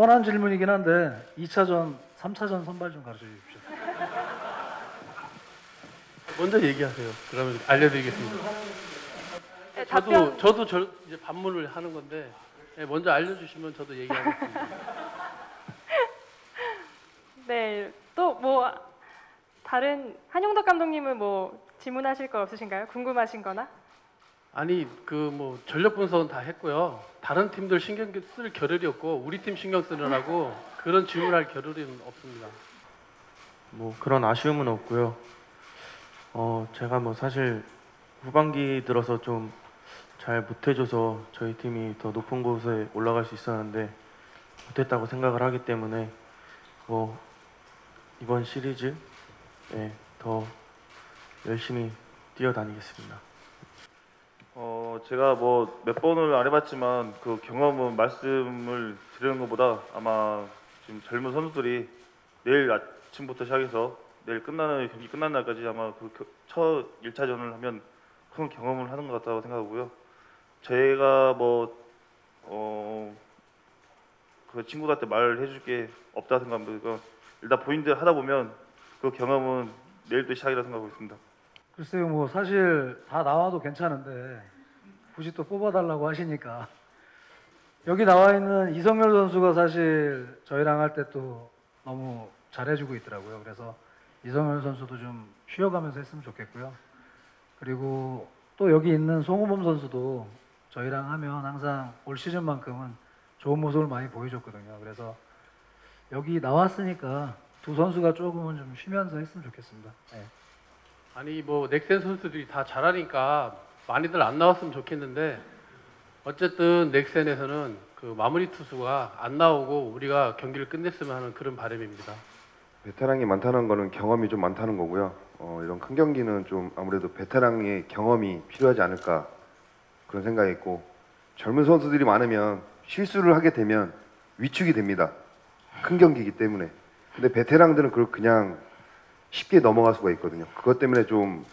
뻔한 질문이긴 한데 2차전, 3차전 선발 좀 가르쳐 주십시오. 먼저 얘기하세요. 그러면 알려드리겠습니다. 네, 저도 답변 저도 저 이제 반문을 하는 건데 예, 먼저 알려주시면 저도 얘기하겠습니다. 네, 또 뭐 다른 한용덕 감독님은 뭐 질문하실 거 없으신가요? 궁금하신 거나? 아니 그 뭐 전력 분석은 다 했고요. 다른 팀들 신경 쓸 겨를이 없고 우리 팀 신경 쓰느라고 그런 질문할 겨를이 없습니다. 뭐 그런 아쉬움은 없고요. 어 제가 뭐 사실 후반기 들어서 좀 잘 못해줘서 저희 팀이 더 높은 곳에 올라갈 수 있었는데 못했다고 생각을 하기 때문에 뭐 이번 시리즈에 더 열심히 뛰어다니겠습니다. 어 제가 뭐 몇 번을 안 해봤지만 그 경험은 말씀을 드리는 것보다 아마 지금 젊은 선수들이 내일 아침부터 시작해서 내일 끝나는 경기 끝난 날까지 아마 그첫 1차전을 하면 큰 경험을 하는 것 같다고 생각하고요. 제가 뭐, 뭐어그 친구들한테 말해줄 게 없다 생각합니다. 일단 본인들 하다 보면 그 경험은 내일도 시작이라 생각하고 있습니다. 글쎄요, 뭐 사실 다 나와도 괜찮은데 굳이 또 뽑아달라고 하시니까 여기 나와 있는 이성열 선수가 사실 저희랑 할 때 또 너무 잘해주고 있더라고요. 그래서 이성열 선수도 좀 쉬어가면서 했으면 좋겠고요. 그리고 또 여기 있는 송우범 선수도 저희랑 하면 항상 올 시즌만큼은 좋은 모습을 많이 보여줬거든요. 그래서 여기 나왔으니까 두 선수가 조금은 좀 쉬면서 했으면 좋겠습니다. 네. 아니 뭐 넥센 선수들이 다 잘하니까 많이들 안 나왔으면 좋겠는데 어쨌든 넥센에서는 그 마무리 투수가 안 나오고 우리가 경기를 끝냈으면 하는 그런 바람입니다. 베테랑이 많다는 거는 경험이 좀 많다는 거고요. 어, 이런 큰 경기는 좀 아무래도 베테랑의 경험이 필요하지 않을까 그런 생각이 있고 젊은 선수들이 많으면 실수를 하게 되면 위축이 됩니다. 큰 경기이기 때문에. 근데 베테랑들은 그걸 그냥 쉽게 넘어갈 수가 있거든요. 그것 때문에 좀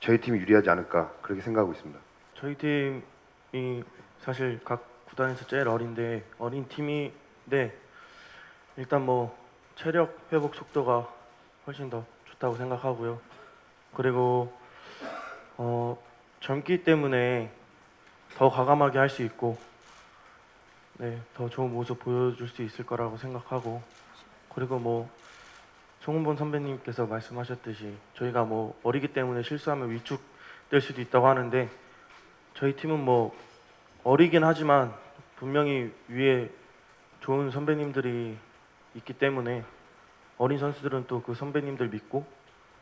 저희 팀이 유리하지 않을까 그렇게 생각하고 있습니다. 저희 팀이 사실 각 구단에서 제일 어린데 어린 팀인데 일단 뭐 체력 회복 속도가 훨씬 더 좋다고 생각하고요. 그리고 어 젊기 때문에 더 과감하게 할 수 있고 네, 더 좋은 모습 보여줄 수 있을 거라고 생각하고 그리고 뭐 송은본 선배님께서 말씀하셨듯이 저희가 뭐 어리기 때문에 실수하면 위축될 수도 있다고 하는데 저희 팀은 뭐 어리긴 하지만 분명히 위에 좋은 선배님들이 있기 때문에 어린 선수들은 또 그 선배님들 믿고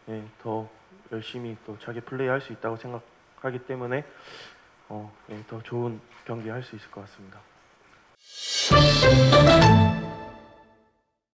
예, 더 열심히 또 자기 플레이 할 수 있다고 생각하기 때문에 어, 예, 더 좋은 경기 할 수 있을 것 같습니다.